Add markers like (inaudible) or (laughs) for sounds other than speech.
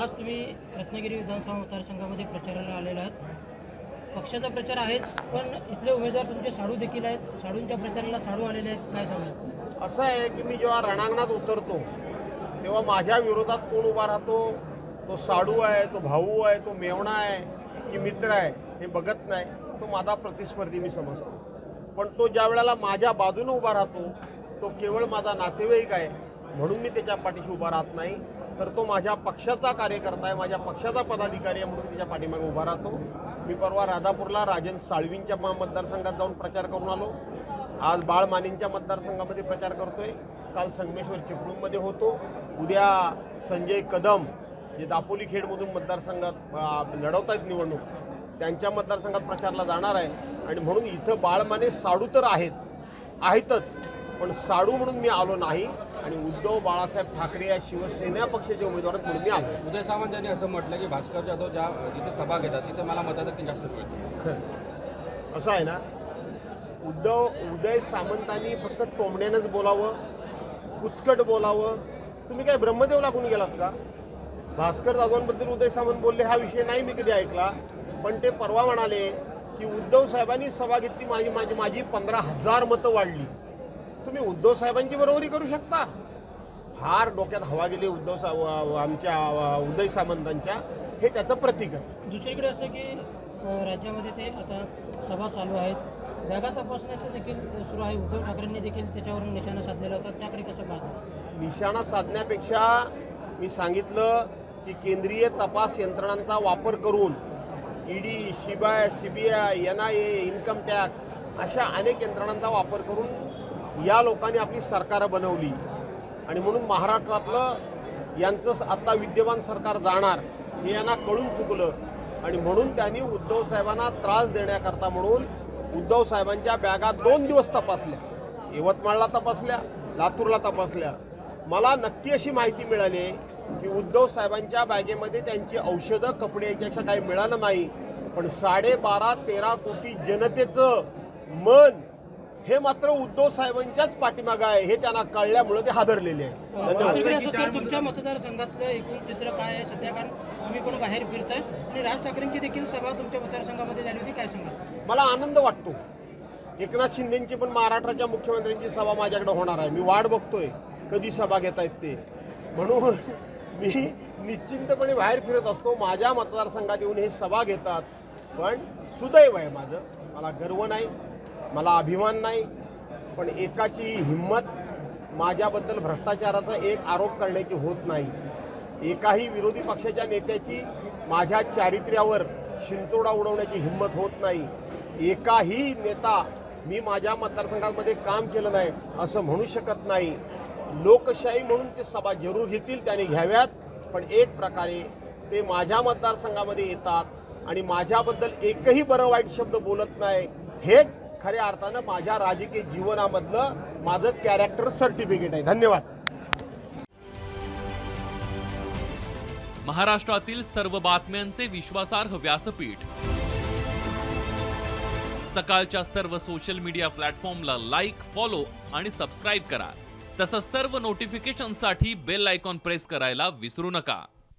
आज तुम्ही रत्नागिरी विधानसभा मतदारसंघामध्ये प्रचाराला आलेला आहात. पक्षाचा प्रचार आहेच पण इथले उमेदवार तुमचे साडू देखील आहेत. साडूंच्या प्रचाराला साडू आलेले आहेत. काय सांगाल? असं आहे की मी जेव्हा रणांगणात उतरतो तेव्हा माझ्या विरोधात कोण उभा राहतो? तो साडू आहे तो भाऊ आहे तो मेवणा आहे की मित्र आहे हे बघत नाही. तो माझा प्रतिस्पर्धी मी समजतो. पण तो ज्या वेळेला माझ्या बाजूने उभा राहतो तो केवळ माझा नातेवाईक आहे म्हणून मी त्याच्या पाठीशी उभा राहत नाही. तर तो माझ्या पक्षाचा कार्यकर्ता आहे माझ्या पक्षाचा पदाधिकारी आहे म्हणून त्याच्या पाठीमागे उभा राहतो. मी परवा राधापूरला राजन साळवींच्या मतदारसंघात जाऊन प्रचार करून आलो. आज बाळ मानेंच्या मतदारसंघामध्ये प्रचार करतोय. काल संगमेश्वर चिपळूणमध्ये होतो. उद्या संजय कदम जे दापोली खेडमधून मतदारसंघात लढवत आहेत निवडणूक त्यांच्या मतदारसंघात प्रचारला जाणार आहे. आणि म्हणून इथं बाळमाने साडू तर आहेत आहेतच. पण साडू म्हणून मी आलो नाही. आणि उद्धव बाळासाहेब ठाकरे या शिवसेना पक्षाचे उमेदवार आहेत म्हणून मी आलो. उदय सामंत यांनी असं म्हटलं की भास्कर जाधव ज्या जिथे सभा घेतात तिथे मला मताधिक्य जास्त मिळतं. (laughs) असं आहे ना? उद्धव उदय सामंतांनी फक्त टोमण्यानंच बोलावं कुचकट बोलावं. तुम्ही काय ब्रह्मदेव लागून गेलात का? भास्कर जाधवांबद्दल उदय सामंत बोलले हा विषय नाही मी कधी ऐकला. पण ते परवा म्हणाले की उद्धव साहेबांनी सभा घेतली माझी माझी माझी पंधरा हजार मतं वाढली. तुम्ही उद्धव साहेबांची बरोबरी करू शकता. फार डोक्यात हवा गेली उद्धव सा आमच्या उदय सामंतांच्या. हे त्याचं प्रतीक आहे. दुसरीकडे असं की राज्यामध्ये ते आता सभा चालू आहेत. जागा तपासण्याचं देखील सुरू आहे. उद्धव ठाकरेंनी देखील त्याच्यावर निशाणा साधलेला होता. त्याकडे कसं पाहता? निशाणा साधण्यापेक्षा मी सांगितलं की केंद्रीय तपास यंत्रणांचा वापर करून ED CBI N I A income tax अशा अनेक यंत्रणांचा वापर करून या लोकांनी आपली सरकारं बनवली. आणि म्हणून महाराष्ट्रातलं यांचं आत्ता विद्यमान सरकार जाणार हे यांना कळून चुकलं. आणि म्हणून त्यांनी उद्धव साहेबांना त्रास देण्याकरता म्हणून उद्धव साहेबांच्या बॅगा दोन दिवस तपासल्या. यवतमाळला तपासल्या लातूरला तपासल्या. मला नक्की अशी माहिती मिळाली आहे की उद्धव साहेबांच्या बॅगेमध्ये त्यांची औषधं कपडे याच्यापेक्षा काही मिळालं नाही. पण साडेबारा तेरा कोटी जनतेचं मन हे मात्र उद्धव साहेबांच्याच पाठीमागं आहे हे त्यांना कळल्यामुळे ते हादरलेले आहे तुमच्या मतदारसंघातलं एकूण चित्र काय आहे सध्या? कारण तुम्ही पण बाहेर फिरताय. आणि राज ठाकरेंची देखील सभा तुमच्या मतदारसंघामध्ये झाली होती. काय सांगाल? मला आनंद वाटतो. एकनाथ शिंदेची पण महाराष्ट्राच्या मुख्यमंत्र्यांची सभा माझ्याकडे होणार आहे. मी वाट बघतोय कधी सभा घेता येत ते. म्हणून मी निश्चिंतपणे बाहेर फिरत असतो. माझ्या मतदारसंघात येऊन हे सभा घेतात. पण सुदैव आहे माझं. मला गर्व नाही. मला अभिमान नाही पण एकाची हिंमत माझ्याबद्दल भ्रष्टाचाराचा एक आरोप करण्याची होत नाही. एकाही विरोधी पक्षाच्या नेत्याची माझ्या चारित्र्यावर शिंतोडा उडवण्याची हिंमत होत नाही. एकाही नेता मी माझ्या मतदारसंघामध्ये काम केलं नाही असं म्हणू शकत नाही. लोकशाही म्हणून ते सभा जरूर घेतील त्याने घ्याव्यात पण एक प्रकारे ते माझ्या मतदारसंघामध्ये येतात आणि माझ्याबद्दल एकही बरं वाईट शब्द बोलत नाही. हेच खऱ्या अर्थानं माझ्या राजकीय जीवनामधलं माझं कॅरेक्टर सर्टिफिकेट आहे. धन्यवाद. महाराष्ट्रातील सर्व बातम्यांचे विश्वासार्ह व्यासपीठ. सकाळच्या सर्व सोशल मीडिया प्लॅटफॉर्मला लाईक फॉलो आणि सबस्क्राईब करा. तसंच सर्व नोटिफिकेशनसाठी बेल आयकॉन प्रेस करायला विसरू नका.